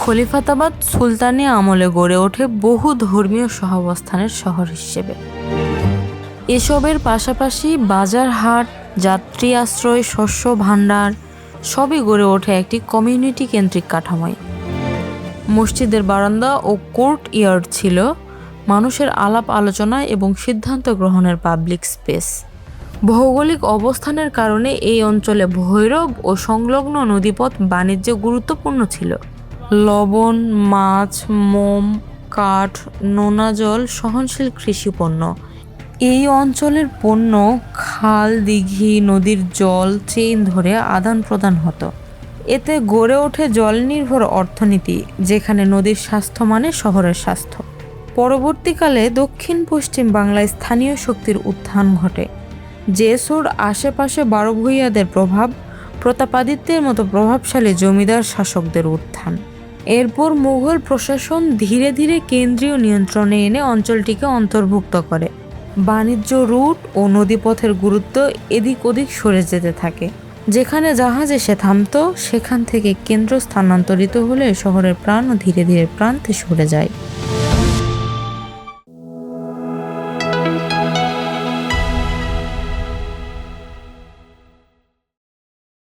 খলিফাতাবাদ সুলতানি আমলে গড়ে ওঠে বহু ধর্মীয় সহাবস্থানের শহর হিসেবে। এসবের পাশাপাশি বাজার হাট, যাত্রী আশ্রয়, শস্য ভাণ্ডার, সবই গড়ে ওঠে একটি কমিউনিটি কেন্দ্রিক কাঠামোয়। মসজিদের বারান্দা ও কোর্ট ইয়ার্ড ছিল মানুষের আলাপ আলোচনা এবং সিদ্ধান্ত গ্রহণের পাবলিক স্পেস। ভৌগোলিক অবস্থানের কারণে এই অঞ্চলে ভৈরব ও সংলগ্ন নদীপথ বাণিজ্যে গুরুত্বপূর্ণ ছিল। লবণ, মাছ, মোম, কাঠ, নোনা জল সহনশীল কৃষি পণ্য। এই অঞ্চলের পণ্য খাল, দিঘি, নদীর জল, চেইন ধরে আদান প্রদান হতো। এতে গড়ে ওঠে জল নির্ভর অর্থনীতি, যেখানে নদীর স্বাস্থ্য মানে শহরের স্বাস্থ্য। পরবর্তীকালে দক্ষিণ পশ্চিম বাংলায় স্থানীয় শক্তির উত্থান ঘটে। জেসুর আশেপাশে বারো ভূঁইয়াদের প্রভাব, প্রতাপাদিত্যের মতো প্রভাবশালী জমিদার শাসকদের উত্থান। এরপর মুঘল প্রশাসন ধীরে ধীরে কেন্দ্রীয় নিয়ন্ত্রণে এনে অঞ্চলটিকে অন্তর্ভুক্ত করে। বাণিজ্য রুট ও নদীপথের গুরুত্ব এদিক ওদিক সরে যেতে থাকে। যেখানে জাহাজ এসে থামত, সেখান থেকে কেন্দ্র স্থানান্তরিত হলে শহরের প্রাণও ধীরে ধীরে প্রান্তে সরে যায়।